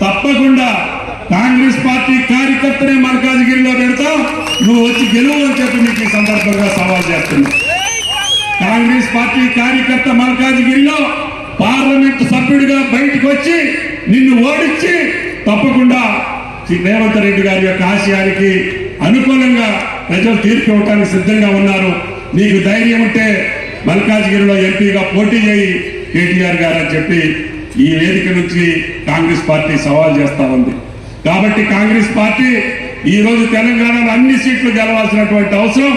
తప్పకుండా కాంగ్రెస్ పార్టీ కార్యకర్తనే మల్కాజ్గిరిలో పెడతా నువ్వు వచ్చి గెలువు అని చెప్పి మీకు ఈ సందర్భంగా సవాల్ చేస్తున్నా. కాంగ్రెస్ పార్టీ కార్యకర్త మల్కాజ్గిరిలో పార్లమెంట్ సభ్యుడిగా బయటకు వచ్చి నిన్ను ఓడించి తప్పకుండా శ్రీ రేవంత్ రెడ్డి గారి యొక్క ఆశయానికి అనుకూలంగా ప్రజలు తీర్పు ఇవ్వడానికి సిద్ధంగా ఉన్నారు. నీకు ధైర్యం ఉంటే మల్కాజ్గిరిలో ఎంపీగా పోటీ చేయి కేటీఆర్ గారు అని చెప్పి ఈ వేదిక నుంచి కాంగ్రెస్ పార్టీ సవాల్ చేస్తా ఉంది. కాబట్టి కాంగ్రెస్ పార్టీ ఈ రోజు తెలంగాణలో అన్ని సీట్లు గెలవాల్సినటువంటి అవసరం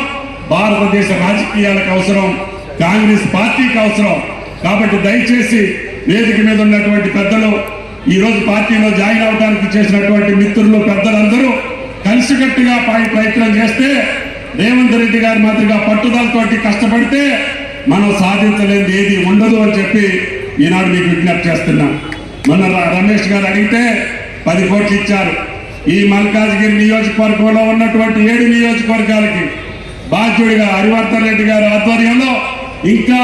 భారతదేశ రాజకీయాలకు అవసరం కాంగ్రెస్ పార్టీకి అవసరం. కాబట్టి దయచేసి వేదిక మీద ఉన్నటువంటి పెద్దలు ఈ రోజు పార్టీలో జాయిన్ అవడానికి చేసినటువంటి మిత్రులు పెద్దలందరూ కలిసికట్టుగా పై- ప్రయత్నం చేస్తే రేవంత్ రెడ్డి గారి మాదిరిగా పట్టుదలతోటి కష్టపడితే మనం సాధించలేనిది ఏది ఉండదు అని చెప్పి ఈనాడు మీకు విజ్ఞప్తి చేస్తున్నాం. మొన్న రమేష్ గారు అడిగితే పది కోట్లు ఇచ్చారు. ఈ మల్కాజ్గిరి నియోజకవర్గంలో ఉన్నటువంటి ఏడు నియోజకవర్గాలకి బాధ్యుడిగా హరివర్ధన్ రెడ్డి గారి ఆధ్వర్యంలో ఇంకా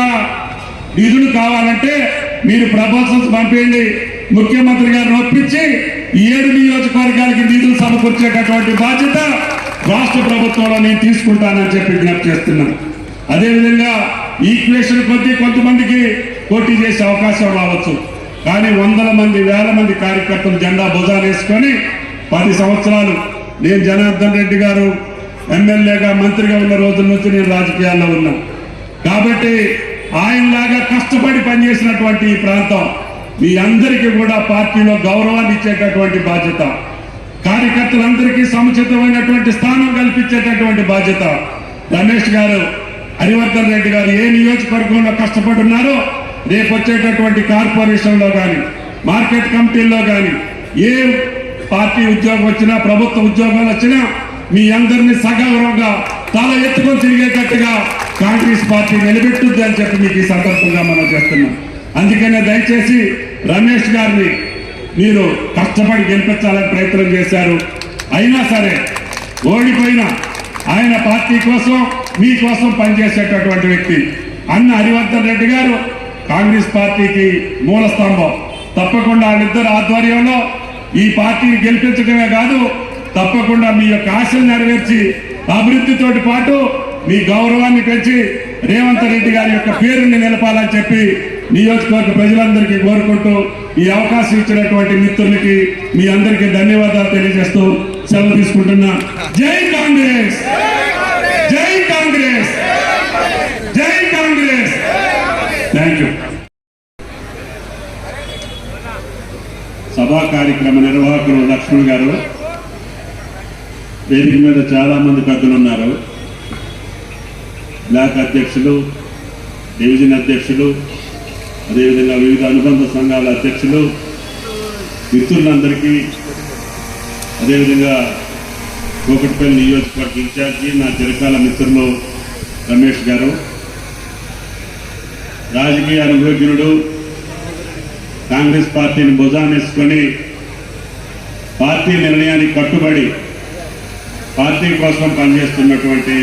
నిధులు కావాలంటే మీరు ప్రపోజల్స్ పంపించండి ముఖ్యమంత్రి గారిని ఒప్పించి ఈ ఏడు నియోజకవర్గాలకి నిధులు సమకూర్చేటటువంటి బాధ్యత రాష్ట్ర ప్రభుత్వంలో నేను తీసుకుంటానని చెప్పి విజ్ఞప్తి చేస్తున్నాను అదేవిధంగా ఈక్వేషన్ కొద్దీ కొంతమందికి పోటీ చేసే అవకాశం రావచ్చు. కానీ వందల మంది వేల మంది కార్యకర్తలు జెండా భుజాలు వేసుకొని పది సంవత్సరాలు నేను జనార్దన్ రెడ్డి గారు ఎమ్మెల్యేగా మంత్రిగా ఉన్న రోజుల నుంచి నేను రాజకీయాల్లో ఉన్నాను. కాబట్టి ఆయనలాగా కష్టపడి పనిచేసినటువంటి ఈ ప్రాంతం మీ అందరికీ కూడా పార్టీలో గౌరవాన్ని ఇచ్చేటటువంటి బాధ్యత. కార్యకర్తలందరికీ సముచితమైనటువంటి స్థానం కల్పించేటటువంటి బాధ్యత. రమేష్ గారు హరివర్ధన్ రెడ్డి గారు ఏ నియోజకవర్గంలో కష్టపడున్నారో రేపు వచ్చేటటువంటి కార్పొరేషన్లో కానీ మార్కెట్ కమిటీల్లో కానీ ఏ పార్టీ ఉద్యోగం వచ్చినా ప్రభుత్వ ఉద్యోగాలు వచ్చినా మీ అందరినీ సగౌరవంగా తల ఎత్తుకొని తిరిగేటట్టుగా కాంగ్రెస్ పార్టీ నిలబెట్టుద్ది అని చెప్పి మీకు ఈ సందర్భంగా మనం చేస్తున్నాం. అందుకనే దయచేసి రమేష్ గారిని మీరు కష్టపడి గెలిపించాలని ప్రయత్నం చేశారు. అయినా సరే ఓడిపోయినా ఆయన పార్టీ కోసం మీకోసం పనిచేసేటటువంటి వ్యక్తి అన్న హరివర్ధన్ రెడ్డి గారు కాంగ్రెస్ పార్టీకి మూల స్తంభం. తప్పకుండా వాళ్ళిద్దరు ఆధ్వర్యంలో ఈ పార్టీని గెలిపించడమే కాదు తప్పకుండా మీ యొక్క ఆశలు నెరవేర్చి అభివృద్ధితోటి పాటు మీ గౌరవాన్ని పెంచి రేవంత్ రెడ్డి గారి యొక్క పేరుని నిలపాలని చెప్పి నియోజకవర్గ ప్రజలందరికీ కోరుకుంటూ ఈ అవకాశం ఇచ్చినటువంటి మిత్రులకి మీ అందరికీ ధన్యవాదాలు తెలియజేస్తూ సెలవు తీసుకుంటున్నా. జై కాంగ్రెస్ జై కాంగ్రెస్ జై కాంగ్రెస్ థ్యాంక్ యూ సభా కార్యక్రమ నిర్వాహకులు లక్ష్మణ్ గారు. వేదిక మీద చాలా మంది పెద్దలు ఉన్నారు బ్లాక్ అధ్యక్షులు డివిజన్ అధ్యక్షులు అదేవిధంగా వివిధ అనుబంధ సంఘాల అధ్యక్షులు మిత్రులందరికీ అదేవిధంగా కోకటిపల్లి నియోజకవర్గ ఇన్ఛార్జి నా చిరకాల మిత్రులు రమేష్ గారు. రాజకీయ అనుభవజ్ఞుడు కాంగ్రెస్ పార్టీని భుజానేసుకొని పార్టీ నిర్ణయానికి కట్టుబడి పార్టీ కోసం పనిచేస్తున్నటువంటి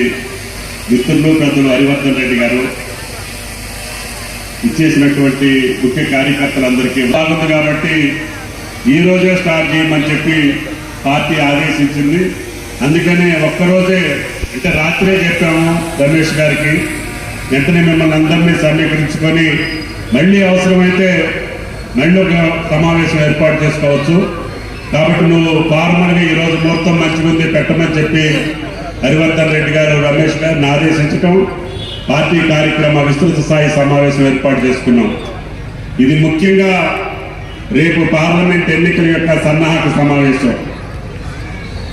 మిత్రులు పెద్దలు హరివర్ధన్ రెడ్డి గారు ఇచ్చేసినటువంటి ముఖ్య కార్యకర్తలందరికీ బాగుంది కాబట్టి ఈ రోజే స్టార్ట్ చేయమని చెప్పి పార్టీ ఆదేశించింది. అందుకనే ఒక్కరోజే అంటే రాత్రే చెప్పాము రమేష్ గారికి. వెంటనే మిమ్మల్ని అందరినీ సమీకరించుకొని మళ్ళీ అవసరమైతే మళ్ళీ ఒక సమావేశం ఏర్పాటు చేసుకోవచ్చు. కాబట్టి నువ్వు ఫార్మల్గా ఈరోజు ముహూర్తం మంచిగుంది పెట్టమని చెప్పి హరివర్ధన్ రెడ్డి గారు రమేష్ గారిని ఆదేశించటం పార్టీ కార్యక్రమ విస్తృత స్థాయి సమావేశం ఏర్పాటు చేసుకున్నాం. ఇది ముఖ్యంగా రేపు పార్లమెంట్ ఎన్నికల యొక్క సన్నాహక సమావేశం.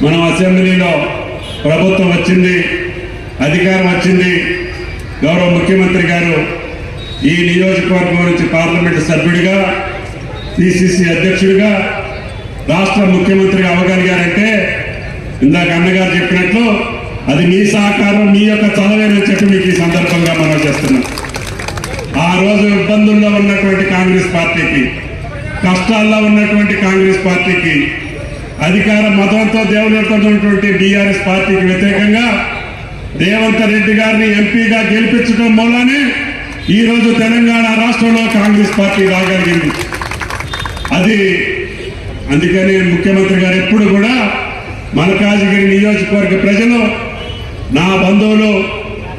మనం అసెంబ్లీలో ప్రభుత్వం వచ్చింది అధికారం వచ్చింది గౌరవ ముఖ్యమంత్రి గారు ఈ నియోజకవర్గం నుంచి పార్లమెంటు సభ్యుడిగా పిసిసి అధ్యక్షుడిగా రాష్ట్ర ముఖ్యమంత్రి అవ్వగలిగారంటే ఇందాక అన్నగారు చెప్పినట్లు అది మీ సహకారం మీ యొక్క చలవేనని చెప్పి మీకు ఈ సందర్భంగా మనం చేస్తున్నాం. ఆ రోజు ఇబ్బందుల్లో ఉన్నటువంటి కాంగ్రెస్ పార్టీకి కష్టాల్లో ఉన్నటువంటి కాంగ్రెస్ పార్టీకి అధికార మతంతో దేవులెడుతున్నటువంటి బీఆర్ఎస్ పార్టీకి వ్యతిరేకంగా రేవంత్ రెడ్డి గారిని ఎంపీగా గెలిపించడం మూలానే ఈరోజు తెలంగాణ రాష్ట్రంలో కాంగ్రెస్ పార్టీ రాగలిగింది. అది అందుకని ముఖ్యమంత్రి గారు ఎప్పుడు కూడా మల్కాజిగిరి నియోజకవర్గ ప్రజలు నా బంధువులు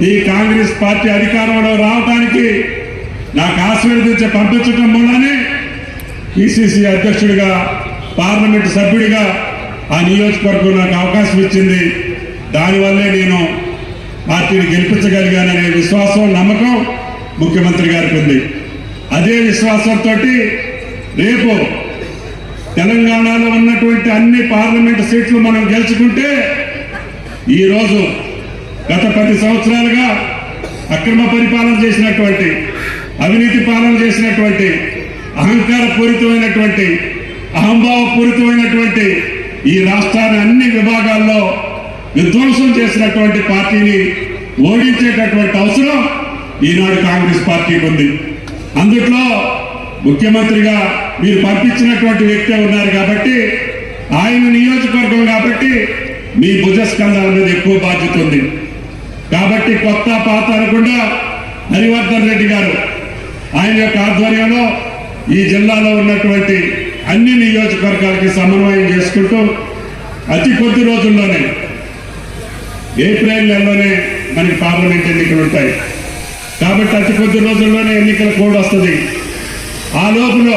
ఈ కాంగ్రెస్ పార్టీ అధికారంలో రావడానికి నాకు ఆశీర్వదించి పంపించడం మూలనే పిసిసి అధ్యక్షుడిగా పార్లమెంట్ సభ్యుడిగా ఆ నియోజకవర్గం నాకు అవకాశం ఇచ్చింది. దానివల్లే నేను పార్టీని గెలిపించగలిగాననే విశ్వాసం నమ్మకం ముఖ్యమంత్రి గారికి ఉంది అదే విశ్వాసంతో రేపు తెలంగాణలో ఉన్నటువంటి అన్ని పార్లమెంట్ సీట్లు మనం గెలుచుకుంటే ఈరోజు గత పది సంవత్సరాలుగా అక్రమ పరిపాలన చేసినటువంటి అవినీతి పాలన చేసినటువంటి అహంకార పూరితమైనటువంటి అహంభావ పూరితమైనటువంటి ఈ రాష్ట్రాన్ని అన్ని విభాగాల్లో విధ్వంసం చేసినటువంటి పార్టీని ఓడించేటటువంటి అవసరం ఈనాడు కాంగ్రెస్ పార్టీకి ఉంది. అందుట్లో ముఖ్యమంత్రిగా మీరు పంపించినటువంటి వ్యక్తి ఉన్నారు కాబట్టి ఆయన నియోజకవర్గం కాబట్టి మీ భుజస్కంధాల మీద ఎక్కువ బాధ్యత ఉంది. కాబట్టి కొత్త పాత అనకుండా హరివర్ధన్ రెడ్డి గారు ఆయన యొక్క ఆధ్వర్యంలో ఈ జిల్లాలో ఉన్నటువంటి అన్ని నియోజకవర్గాలకి సమన్వయం చేసుకుంటూ అతి కొద్ది రోజుల్లోనే ఏప్రిల్ నెలలోనే మనకి పార్లమెంట్ ఎన్నికలు ఉంటాయి. కాబట్టి అతి కొద్ది రోజుల్లోనే ఎన్నికల కోడ్ వస్తుంది. ఆ లోపల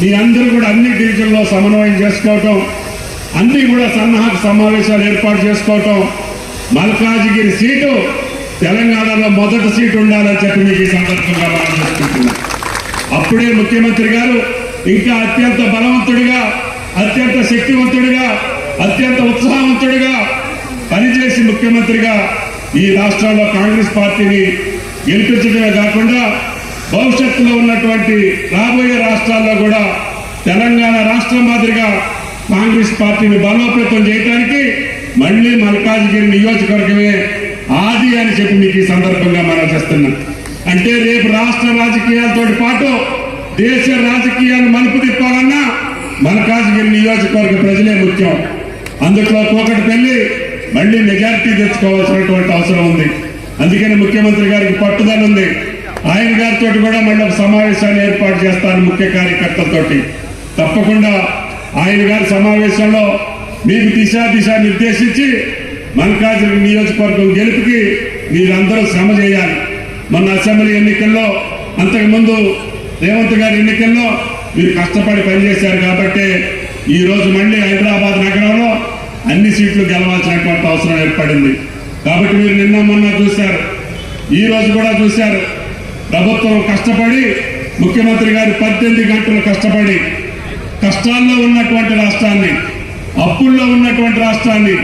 మీ అందరూ కూడా అన్ని డివిజన్లో సమన్వయం చేసుకోవటం అన్ని కూడా సన్నాహక సమావేశాలు ఏర్పాటు చేసుకోవటం మల్కాజిగిరి సీటు తెలంగాణలో మొదటి సీటు ఉండాలని చెప్పి మీకు ఈ సందర్భంగా మనం చేసుకుంటున్నాం అప్పుడే ముఖ్యమంత్రి గారు ఇంకా అత్యంత బలవంతుడిగా అత్యంత శక్తివంతుడిగా అత్యంత ఉత్సాహవంతుడిగా పనిచేసి ముఖ్యమంత్రిగా ఈ రాష్ట్రంలో కాంగ్రెస్ పార్టీని గెలిపించడమే కాకుండా భవిష్యత్తులో ఉన్నటువంటి రాబోయే రాష్ట్రాల్లో కూడా తెలంగాణ రాష్ట్రం మాదిరిగా కాంగ్రెస్ పార్టీని బలోపేతం చేయడానికి మళ్ళీ మల్కాజ్గిరి నియోజకవర్గమే ఆది అని చెప్పి మీకు ఈ సందర్భంగా మనం చేస్తున్నాం. అంటే రేపు రాష్ట్ర రాజకీయాలతో పాటు దేశ రాజకీయాలు మలుపు తిప్పాలన్నా మల్కాజ్గిరి నియోజకవర్గ ప్రజలే ముఖ్యం. అందులో కోకటిపల్లి మళ్ళీ మెజారిటీ తెచ్చుకోవాల్సినటువంటి అవసరం ఉంది. అందుకని ముఖ్యమంత్రి గారికి పట్టుదల ఉంది. ఆయన గారితో కూడా మళ్ళీ ఒక సమావేశాన్ని ఏర్పాటు చేస్తాను ముఖ్య కార్యకర్తలతోటి. తప్పకుండా ఆయన గారి సమావేశంలో మీకు దిశా దిశ నిర్దేశించి మల్కాజ్గిరి నియోజకవర్గం గెలుపుకి మీరందరూ శ్రమ చేయాలి. మొన్న అసెంబ్లీ ఎన్నికల్లో అంతకుముందు రేవంత్ గారి ఎన్నికల్లో మీరు కష్టపడి పనిచేశారు కాబట్టి ఈరోజు మళ్ళీ హైదరాబాద్ నగరంలో అన్ని సీట్లు గెలవాల్సినటువంటి అవసరం ఏర్పడింది. కాబట్టి మీరు నిన్న మొన్న చూశారు. ఈ రోజు కూడా చూశారు. ప్రభుత్వం కష్టపడి ముఖ్యమంత్రి గారు పద్దెనిమిది గంటలు కష్టపడి కష్టాల్లో ఉన్నటువంటి రాష్ట్రాన్ని అప్పుల్లో ఉన్నటువంటి రాష్ట్రాన్ని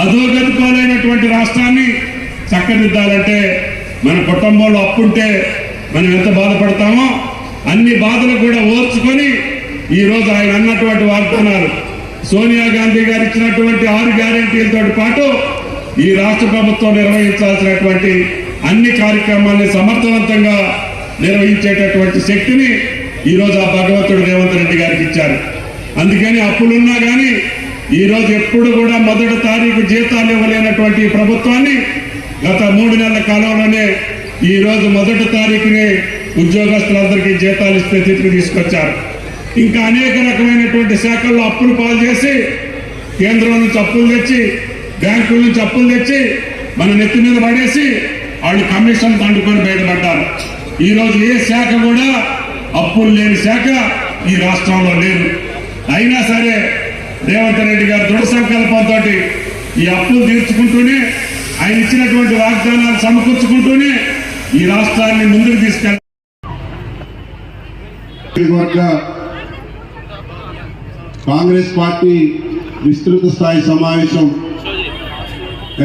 అధోగతి పాలైనటువంటి రాష్ట్రాన్ని చక్కదిద్దాలంటే మన కుటుంబంలో అప్పుంటే మనం ఎంత బాధపడతామో అన్ని బాధలు కూడా ఓర్చుకొని ఈరోజు ఆయన అన్నటువంటి వాగ్దానాలు. సోనియా గాంధీ గారు ఇచ్చినటువంటి ఆరు గ్యారెంటీలతో పాటు ఈ రాష్ట్ర ప్రభుత్వం నిర్వహించాల్సినటువంటి అన్ని కార్యక్రమాల్ని సమర్థవంతంగా నిర్వహించేటటువంటి శక్తిని ఈరోజు ఆ భగవంతుడు రేవంత్ రెడ్డి గారికి ఇచ్చారు. అందుకని అప్పులున్నా కానీ ఈరోజు ఎప్పుడు కూడా మొదటి తారీఖు జీతాలు ఇవ్వలేనటువంటి ప్రభుత్వాన్ని గత మూడు నెలల కాలంలోనే ఈరోజు మొదటి తారీఖునే ఉద్యోగస్తులందరికీ జీతాలు ఇస్తే స్థితికి తీసుకొచ్చారు. ఇంకా అనేక రకమైనటువంటి శాఖల్లో అప్పులు పాలు చేసి కేంద్రం నుంచి అప్పులు తెచ్చి బ్యాంకుల నుంచి అప్పులు తెచ్చి మన నెత్తి మీద పడేసి వాళ్ళు కమిషన్ తండుకొని బయటపడ్డారు. ఈ రోజు ఏ శాఖ కూడా అప్పులు లేని శాఖ ఈ రాష్ట్రంలో లేదు. అయినా సరే రేవంత్ రెడ్డి గారు దృఢ సంకల్పంతో ఈ అప్పులు తీర్చుకుంటూనే ఆయన ఇచ్చినటువంటి వాగ్దానాలు సమకూర్చుకుంటూనే ఈ రాష్ట్రాన్ని ముందుకు తీసుకెళ్ళ కాంగ్రెస్ పార్టీ విస్తృత స్థాయి సమావేశం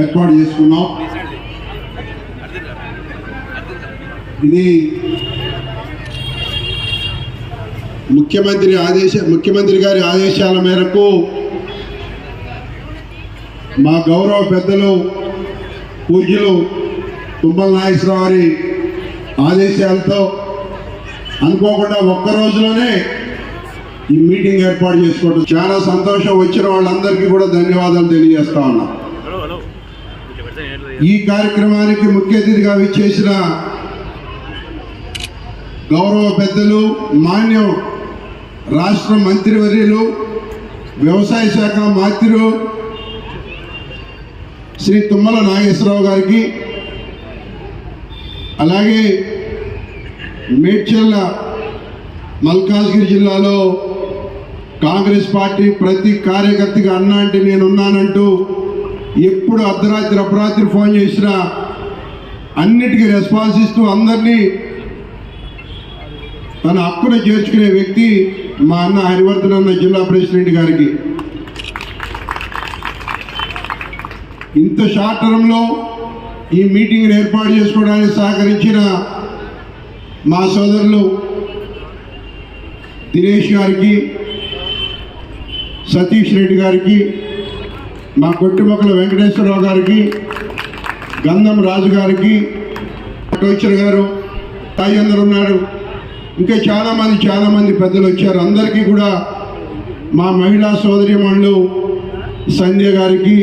ఏర్పాటు చేసుకున్నాం. ఇది ముఖ్యమంత్రి ఆదేశ ముఖ్యమంత్రి గారి ఆదేశాల మేరకు మా గౌరవ పెద్దలు పూజ్యులు తుమ్మల నాగేశ్వరరావు గారి ఆదేశాలతో అనుకోకుండా ఒక్క రోజులోనే ఈ మీటింగ్ ఏర్పాటు చేసుకోవడం. చాలా సంతోషం వచ్చిన వాళ్ళందరికీ కూడా ధన్యవాదాలు తెలియజేస్తా ఉన్నా. ఈ కార్యక్రమానికి ముఖ్య అతిథిగా విచ్చేసిన గౌరవ పెద్దలు మాన్యం రాష్ట్ర మంత్రివర్యులు వ్యవసాయ శాఖ మంత్రులు శ్రీ తుమ్మల నాగేశ్వరరావు గారికి అలాగే మేడ్చల్ల మల్కాజ్గిరి జిల్లాలో కాంగ్రెస్ పార్టీ ప్రతి కార్యకర్తగా అన్నా అంటే నేనున్నానంటూ ఎప్పుడు అర్ధరాత్రి అపరాత్రి ఫోన్ చేసినా అన్నిటికీ రెస్పాన్స్ ఇస్తూ అందరినీ తన హక్కును చేర్చుకునే వ్యక్తి మా అన్న హరివర్ధన్ అన్న జిల్లా ప్రెసిడెంట్ గారికి. ఇంత షార్ట్ టర్మ్లో ఈ మీటింగ్ ఏర్పాటు చేసుకోవడానికి సహకరించిన మా సోదరులు దినేష్ గారికి సతీష్ రెడ్డి గారికి మా కొట్టుమొక్కల వెంకటేశ్వరరావు గారికి గంధం రాజు గారికి కోచర్ గారు తాజందరు ఉన్నారు. ఇంకా చాలామంది చాలామంది పెద్దలు వచ్చారు. అందరికీ కూడా మా మహిళా సోదరిమణులు సంధ్య గారికి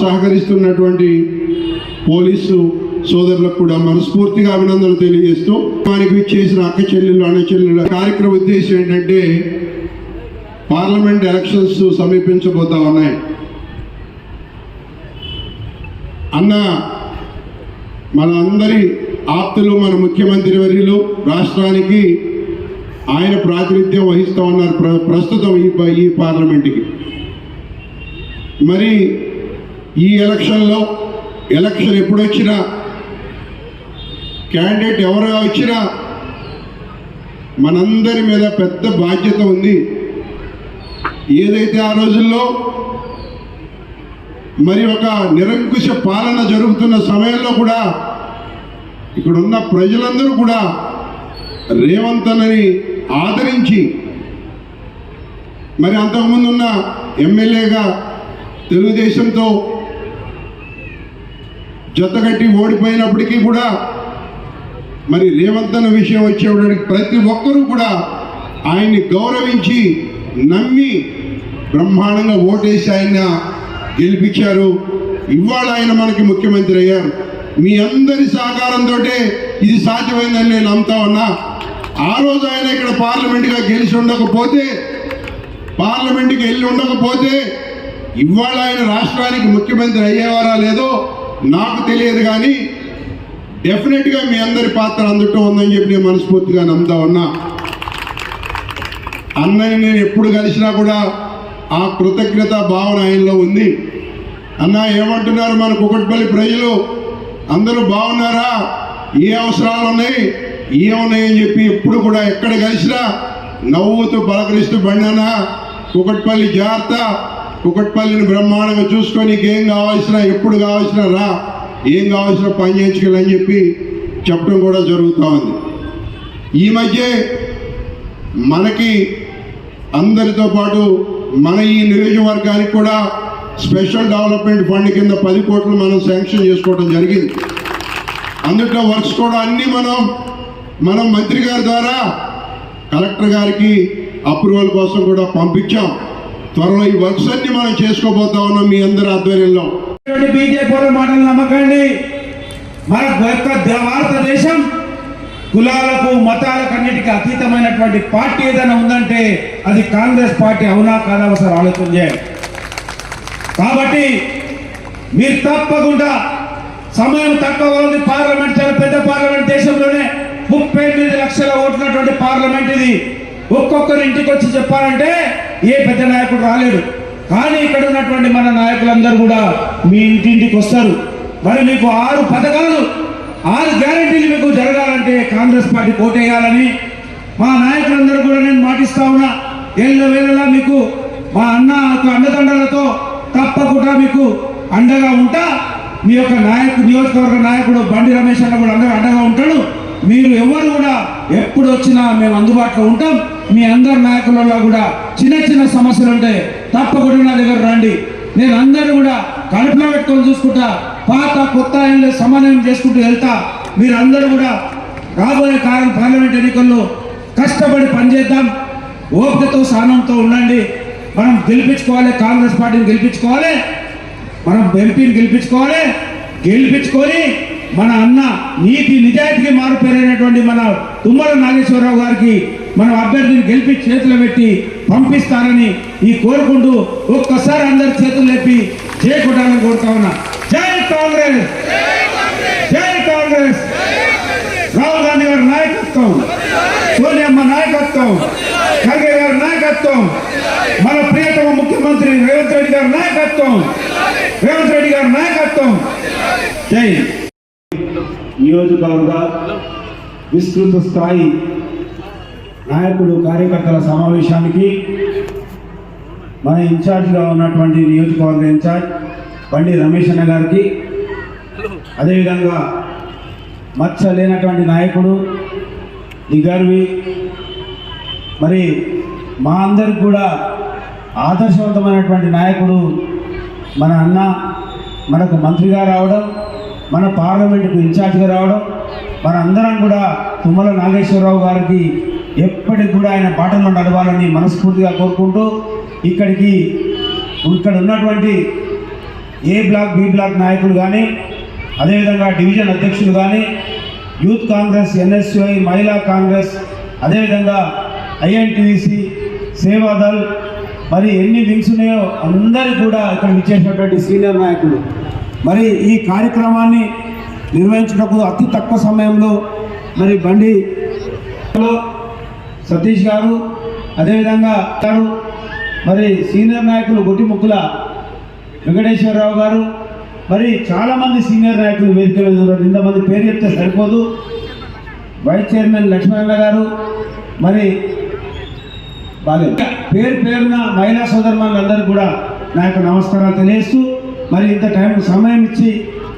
సహకరిస్తున్నటువంటి పోలీసు సోదరులకు కూడా మనస్ఫూర్తిగా అభినందనలు తెలియజేస్తూ మనకి చేసిన అక్క చెల్లెళ్ళు అన్న చెల్లెళ్ళ కార్యక్రమ ఉద్దేశం ఏంటంటే పార్లమెంట్ ఎలక్షన్స్ సమీపించబోతా ఉన్నాయి. అన్న మన అందరి ఆప్తులు మన ముఖ్యమంత్రి వర్యులు రాష్ట్రానికి ఆయన ప్రాతినిధ్యం వహిస్తూ ఉన్నారు ప్ర ప్రస్తుతం ఈ ప- ఈ పార్లమెంట్కి. మరి ఈ ఎలక్షన్లో ఎలక్షన్ ఎప్పుడొచ్చినా క్యాండిడేట్ ఎవరు వచ్చినా మనందరి మీద పెద్ద బాధ్యత ఉంది. ఏదైతే ఆ రోజుల్లో మరి ఒక నిరంకుశ పాలన జరుగుతున్న సమయంలో కూడా ఇక్కడున్న ప్రజలందరూ కూడా రేవంత్ ఆదరించి మరి అంతకుముందు ఉన్న ఎమ్మెల్యేగా తెలుగుదేశంతో జతగట్టి ఓడిపోయినప్పటికీ కూడా మరి రేవంత్ అన్న విషయం వచ్చేవాడికి ప్రతి ఒక్కరూ కూడా ఆయన్ని గౌరవించి నమ్మి బ్రహ్మాండంగా ఓటేసి ఆయన గెలిపించారు. ఇవాళ ఆయన మనకి ముఖ్యమంత్రి అయ్యారు. మీ అందరి సహకారంతో ఇది సాధ్యమైందని నేను నమ్ముతా ఉన్నా. ఆ రోజు ఆయన ఇక్కడ పార్లమెంట్గా గెలిచి ఉండకపోతే పార్లమెంట్కి వెళ్ళి ఉండకపోతే ఇవాళ ఆయన రాష్ట్రానికి ముఖ్యమంత్రి అయ్యేవారా లేదో నాకు తెలియదు కానీ డెఫినెట్గా మీ అందరి పాత్ర అందుతూ ఉందని చెప్పి నేను మనస్ఫూర్తిగా నమ్ముతా ఉన్నా. అన్నని నేను ఎప్పుడు కలిసినా కూడా ఆ కృతజ్ఞత భావన ఆయనలో ఉంది. అన్న ఏమంటున్నారు మన కుకట్పల్లి ప్రజలు? అందరూ బాగున్నారా? ఏ అవసరాలు ఉన్నాయి? ఏమున్నాయని చెప్పి ఎప్పుడు కూడా ఎక్కడ కలిసినా నవ్వుతూ పలకరిస్తూ బండనా కుకట్పల్లి జాగ్రత్త కుకట్పల్లిని బ్రహ్మాండంగా చూసుకొని ఏం కావాల్సిన ఎప్పుడు కావాల్సిన రా ఏం కావాల్సిన పని చేయించుకోవాలని చెప్పి చెప్పడం కూడా జరుగుతూ ఉంది. ఈ మధ్య మనకి అందరితో పాటు మన ఈ నియోజకవర్గానికి కూడా స్పెషల్ డెవలప్మెంట్ ఫండ్ కింద పది కోట్లు మనం శాంక్షన్ చేసుకోవడం జరిగింది. అందుట్లో వర్క్స్ కూడా అన్నీ మనం మనం మంత్రి గారి ద్వారా కలెక్టర్ గారికి అప్రూవల్ కోసం కూడా పంపించాం. త్వరలో ఈ వర్క్స్ అన్ని మనం చేసుకోబోతా ఉన్నాం మీ అందరి ఆధ్వర్యంలో. బీజేపీ మాటలు నమ్మకండి. మన భారతదేశం కులాలకు మతాలకు అన్నిటికీ అతీతమైనటువంటి పార్టీ ఏదైనా ఉందంటే అది కాంగ్రెస్ పార్టీ అవునా కాదా ఒకసారి ఆలోచన చేయండి. కాబట్టి మీరు తప్పకుండా సమయం తక్కువ ఉంది. పార్లమెంట్ చాలా పెద్ద పార్లమెంట్ దేశంలోనే ముప్పై ఎనిమిది లక్షల ఓట్లటువంటి పార్లమెంట్ ఇది. ఒక్కొక్కరు ఇంటికి వచ్చి చెప్పాలంటే ఏ పెద్ద నాయకుడు రాలేడు కానీ ఇక్కడ ఉన్నటువంటి మన నాయకులందరూ కూడా మీ ఇంటింటికి వస్తారు. మరి మీకు ఆరు పథకాలు ఆరు గ్యారంటీలు మీకు జరగాలంటే కాంగ్రెస్ పార్టీ కోటేయాలని మా నాయకులందరూ కూడా నేను మాటిస్తా ఉన్నా. ఏళ్ళ వేళలా మీకు మా అన్న అన్నదండలతో తప్పకుండా మీకు అండగా ఉంటా. మీ యొక్క నాయకు నియోజకవర్గ నాయకుడు బండి రమేష్ అన్న కూడా అందరూ అండగా ఉంటాడు. మీరు ఎవరు కూడా ఎప్పుడు వచ్చినా మేము అందుబాటులో ఉంటాం. మీ అందరి నాయకులలో కూడా చిన్న చిన్న సమస్యలు ఉంటాయి తప్పకుండా నా దగ్గర రండి. నేను అందరూ కూడా కడుపులో పెట్టుకొని చూసుకుంటా పాత కొత్త ఆయనలో సమన్వయం చేసుకుంటూ వెళ్తా. మీరందరూ కూడా రాబోయే కాలం పార్లమెంట్ ఎన్నికల్లో కష్టపడి పనిచేద్దాం. ఓపికతో సహనంతో ఉండండి. మనం గెలిపించుకోవాలి కాంగ్రెస్ పార్టీని గెలిపించుకోవాలి మనం ఎంపీని గెలిపించుకోవాలి గెలిపించుకొని మన అన్న నీతి నిజాయితీకి మారుపేరైనటువంటి మన తుమ్మల నాగేశ్వరరావు గారికి మనం అభ్యర్థిని గెలిపి చేతులు పెట్టి పంపిస్తారని ఈ కోరుకుంటూ ఒక్కసారి అందరి చేతులు లేపి జై కోరుతా ఉన్నా. జై కాంగ్రెస్! జై కాంగ్రెస్ రాహుల్ గాంధీ గారి నాయకత్వం సోనియమ్మ నాయకత్వం ఖర్గే గారి నాయకత్వం మన ప్రియతమ ముఖ్యమంత్రి రేవంత్ రెడ్డి గారి నాయకత్వం రేవంత్ రెడ్డి గారి నాయకత్వం జై నియోజకవర్గ విస్తృత స్థాయి నాయకులు కార్యకర్తల సమావేశానికి మన ఇన్ఛార్జ్గా ఉన్నటువంటి నియోజకవర్గ ఇన్ఛార్జ్ బండి రమేష్ అన్న గారికి అదేవిధంగా మచ్చ లేనటువంటి నాయకుడు దిగర్వి మరి మా అందరికి కూడా ఆదర్శవంతమైనటువంటి నాయకుడు మన అన్న మనకు మంత్రిగా రావడం మన పార్లమెంటుకు ఇన్ఛార్జ్గా రావడం మనందరం కూడా తుమ్మల నాగేశ్వరరావు గారికి ఎప్పటికి కూడా ఆయన బాటలో నడవాలని మనస్ఫూర్తిగా కోరుకుంటూ ఇక్కడికి ఇక్కడ ఉన్నటువంటి ఏ బ్లాక్ బి బ్లాక్ నాయకులు కానీ అదేవిధంగా డివిజన్ అధ్యక్షులు కానీ యూత్ కాంగ్రెస్ ఎన్ఎస్యుఐ మహిళా కాంగ్రెస్ అదేవిధంగా ఐఎన్టీసీ సేవాదల్ మరి ఎన్ని వింగ్స్ ఉన్నాయో అందరూ కూడా ఇక్కడ ఇచ్చేసినటువంటి సీనియర్ నాయకులు. మరి ఈ కార్యక్రమాన్ని నిర్వహించినప్పుడు అతి తక్కువ సమయంలో మరి బండి సతీష్ గారు అదేవిధంగా గారు మరి సీనియర్ నాయకులు గొట్టిముక్కుల వెంకటేశ్వరరావు గారు మరి చాలామంది సీనియర్ నాయకులు వేదిక మీద ఉన్నారు. ఇంతమంది పేరు చెప్తే సరిపోదు. వైస్ చైర్మన్ లక్ష్మణ గారు మరి బాగా పేరు పేరున మహిళా సోదరులందరూ కూడా నా యొక్క నమస్కారాలు తెలియజేస్తూ మరి ఇంత టైం సమయం ఇచ్చి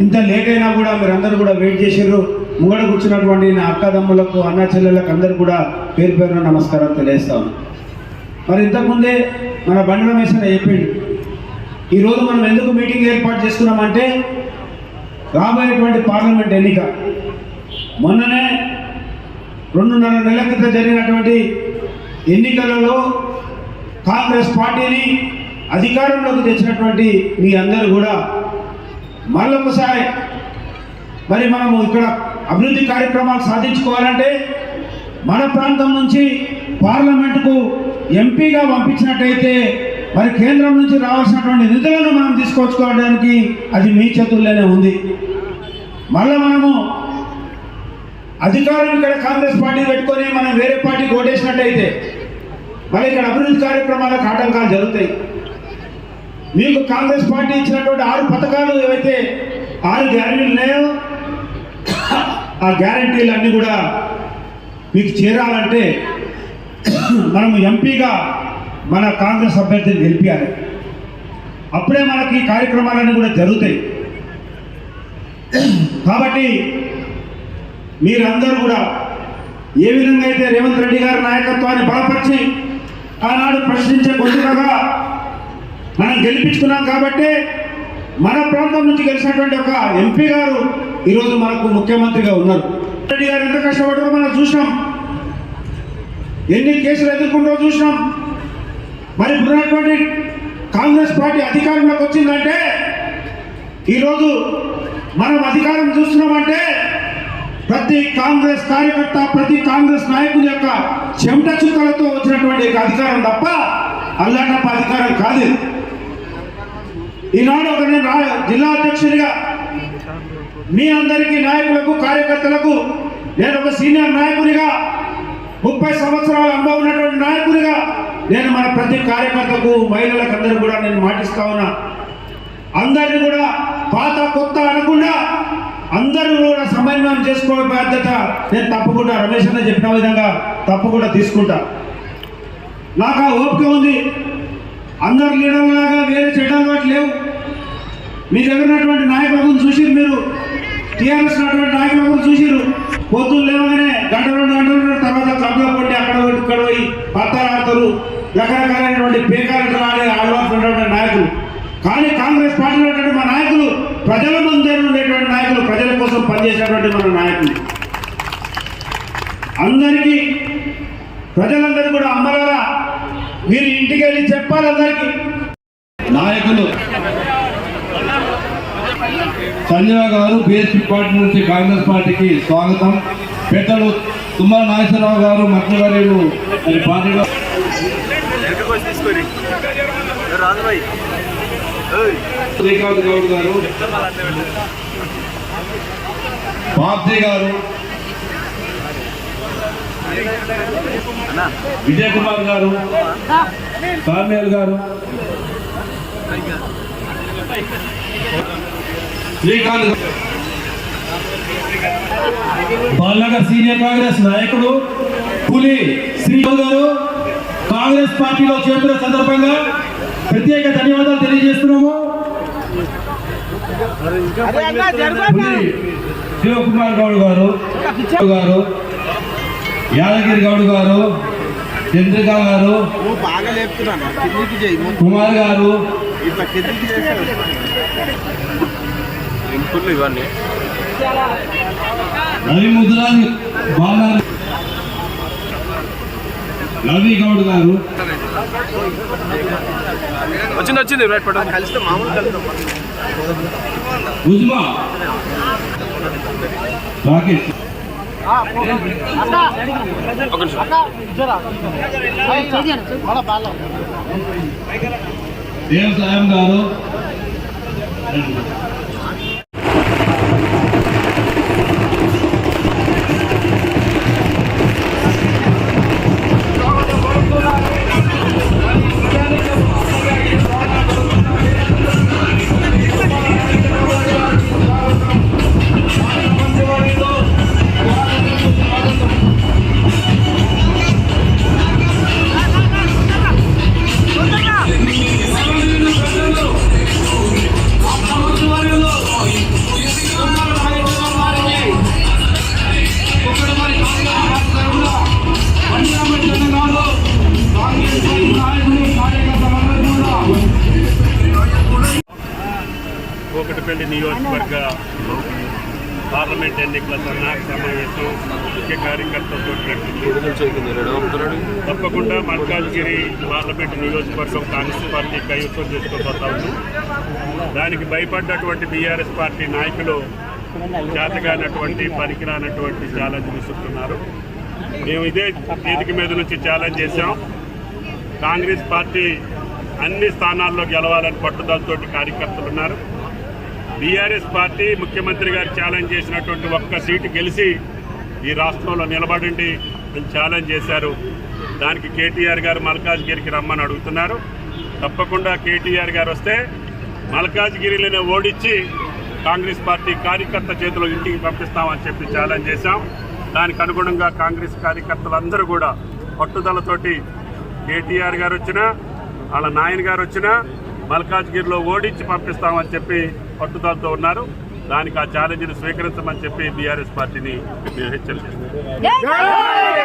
ఇంత లేట్ అయినా కూడా మీరు అందరూ కూడా వెయిట్ చేసారు ముంగడ కూర్చున్నటువంటి నా అక్కదమ్ములకు అన్న చెల్లెళ్ళకు అందరూ కూడా పేరు పేరున నమస్కారం తెలియజేస్తాను. మరి ఇంతకుముందే మన బండి రమేష్ అని చెప్పిండు ఈరోజు మనం ఎందుకు మీటింగ్ ఏర్పాటు చేసుకున్నామంటే రాబోయేటువంటి పార్లమెంట్ ఎన్నిక. మొన్ననే రెండున్నర నెలల క్రితం జరిగినటువంటి ఎన్నికలలో కాంగ్రెస్ పార్టీని అధికారంలోకి తెచ్చినటువంటి మీ అందరూ కూడా మళ్ళొకసారి మరి మనము ఇక్కడ అభివృద్ధి కార్యక్రమాలు సాధించుకోవాలంటే మన ప్రాంతం నుంచి పార్లమెంటుకు ఎంపీగా పంపించినట్టయితే మరి కేంద్రం నుంచి రావాల్సినటువంటి నిధులను మనం తీసుకొచ్చుకోవడానికి అది మీ చేతుల్లోనే ఉంది. మళ్ళీ మనము అధికారం ఇక్కడ కాంగ్రెస్ పార్టీ పెట్టుకొని మనం వేరే పార్టీకి ఓటేసినట్టయితే మరి ఇక్కడ అభివృద్ధి కార్యక్రమాలకు ఆటంకాలు జరుగుతాయి. మీకు కాంగ్రెస్ పార్టీ ఇచ్చినటువంటి ఆరు పథకాలు ఏవైతే ఆరు గ్యారెంటీలు ఉన్నాయో ఆ గ్యారెంటీలు అన్నీ కూడా మీకు చేరాలంటే మనము ఎంపీగా మన కాంగ్రెస్ అభ్యర్థిని గెలిపించాలి అప్పుడే మనకి కార్యక్రమాలన్నీ కూడా జరుగుతాయి. కాబట్టి మీరందరూ కూడా ఏ విధంగా అయితే రేవంత్ రెడ్డి గారి నాయకత్వాన్ని బలపరిచి ఆనాడు ప్రశ్నించే గొంతుకగా మనం గెలిపించుకున్నాం కాబట్టి మన ప్రాంతం నుంచి గెలిచినటువంటి ఒక ఎంపీ గారు ఈరోజు మనకు ముఖ్యమంత్రిగా ఉన్నారు. రెడ్డి గారు ఎంత కష్టపడ్డారో మనం చూసినాం. ఎన్ని కేసులు ఎదుర్కొంటారో చూసినాం. మరి ఇప్పుడున్నటువంటి కాంగ్రెస్ పార్టీ అధికారంలోకి వచ్చిందంటే ఈరోజు మనం అధికారం చూస్తున్నామంటే ప్రతి కాంగ్రెస్ కార్యకర్త ప్రతి కాంగ్రెస్ నాయకుని యొక్క చెమట చుక్కలతో వచ్చినటువంటి ఒక అధికారం తప్ప అల్లాటప్ప అధికారం కాదు. ఈనాడు ఒక నేను జిల్లా అధ్యక్షుడిగా మీ అందరికీ నాయకులకు కార్యకర్తలకు నేను ఒక సీనియర్ నాయకునిగా ముప్పై సంవత్సరాల అనుభవం ఉన్నటువంటి నాయకునిగా నేను మన ప్రతి కార్యకర్తకు మహిళలకు అందరూ కూడా నేను మాటిస్తా ఉన్నా. అందరిని కూడా పాత కొత్త అనకుండా అందరూ కూడా సమన్వయం చేసుకోవే బాధ్యత నేను తప్పకుండా రమేష్ అన్న చెప్పిన విధంగా తప్పకుండా తీసుకుంటా. నాకు ఆ ఓపిక ఉంది. అందరు లీడర్లాగా వేరే చెడ్డలు వాటి లేవు. మీ దగ్గర ఉన్నటువంటి నాయకులను చూసిరు మీరు. టీఆర్ఎస్ ఉన్నటువంటి నాయకులను చూసిరు. పొద్దులు లేవగానే గంట రెండు గంటలు తర్వాత క్లబ్లో కొట్టి అక్కడ ఇక్కడ పోయి పత్తాలు ఆడతారు. రకరకాలైనటువంటి పేకాలు ఆడే ఆడవలసినటువంటి ఉన్నటువంటి నాయకులు. కానీ కాంగ్రెస్ పార్టీలో ఉన్నటువంటి మా నాయకులు ప్రజల ముందే ఉండేటువంటి నాయకులు ప్రజల కోసం పనిచేసేటువంటి మన నాయకులు. అందరికీ ప్రజలందరూ కూడా అమ్మలారా మీరు ఇంటికి వెళ్ళి చెప్పాలి అందరికి. నాయకులు సంజయ గారు బీఎస్పీ పార్టీ నుంచి కాంగ్రెస్ పార్టీకి స్వాగతం. పెద్దలు తుమ్మల నాగేశ్వరరావు గారు మంత్రివర్యులు పార్టీలో శ్రీకాంత్ గౌడ్ గారు బాబ్జీ గారు విజయ్ కుమార్ గారు కార్మేల్ గారు శ్రీకాంత్ గారు. బాలనగర్ సీనియర్ కాంగ్రెస్ నాయకుడు పులి శ్రీరామ్ గారు కాంగ్రెస్ పార్టీలో చేరిన సందర్భంగా ప్రత్యేక ధన్యవాదాలు తెలియజేస్తున్నాము శివకుమార్ గౌడ్ గారు గారు యాదగిరి గౌడ్ గారు చంద్రిక గారు బాగా లేపుతున్నాను. కిందికి చేయి ముందు కుమార్ గారు. రవి ముద్రాని బాలనారు రవి గౌడ్ గారు. వచ్చింది వచ్చింది కలిస్తే మామూలు కలుస్తాం. ఉజ్మా రాకేష్ దేవ్ సాయం గారు ఎన్నికల సన్నాహక సమావేశం ముఖ్య కార్యకర్తలతో. తప్పకుండా మల్కాజ్గిరి పార్లమెంట్ నియోజకవర్గం కాంగ్రెస్ పార్టీ కైవసం చేసుకోబోతా ఉంది. దానికి భయపడ్డటువంటి బీఆర్ఎస్ పార్టీ నాయకులు చేతగానటువంటి పనికిరానటువంటి ఛాలెంజ్ విసురుతున్నారు. మేము ఇదే వేదిక మీద నుంచి ఛాలెంజ్ చేశాం. కాంగ్రెస్ పార్టీ అన్ని స్థానాల్లో గెలవాలని పట్టుదలతోటి కార్యకర్తలు ఉన్నారు. బీఆర్ఎస్ పార్టీ ముఖ్యమంత్రి గారు ఛాలెంజ్ చేసినటువంటి ఒక్క సీటు గెలిచి ఈ రాష్ట్రంలో నిలబడండి అని ఛాలెంజ్ చేశారు. దానికి కేటీఆర్ గారు మల్కాజ్గిరికి రమ్మని అడుగుతున్నారు. తప్పకుండా కేటీఆర్ గారు వస్తే మల్కాజ్గిరిలోనే ఓడించి కాంగ్రెస్ పార్టీ కార్యకర్త చేతిలో ఇంటికి పంపిస్తామని చెప్పి ఛాలెంజ్ చేశాం. దానికి అనుగుణంగా కాంగ్రెస్ కార్యకర్తలందరూ కూడా పట్టుదలతోటి కేటీఆర్ గారు వచ్చినా వాళ్ళ నాయన గారు వచ్చినా మల్కాజ్గిరిలో ఓడించి పంపిస్తామని చెప్పి పట్టుదలతో ఉన్నారు. దానికి ఆ ఛాలెంజ్ని స్వీకరించమని చెప్పి బీఆర్ఎస్ పార్టీని మేము హెచ్చరిస్తున్నాం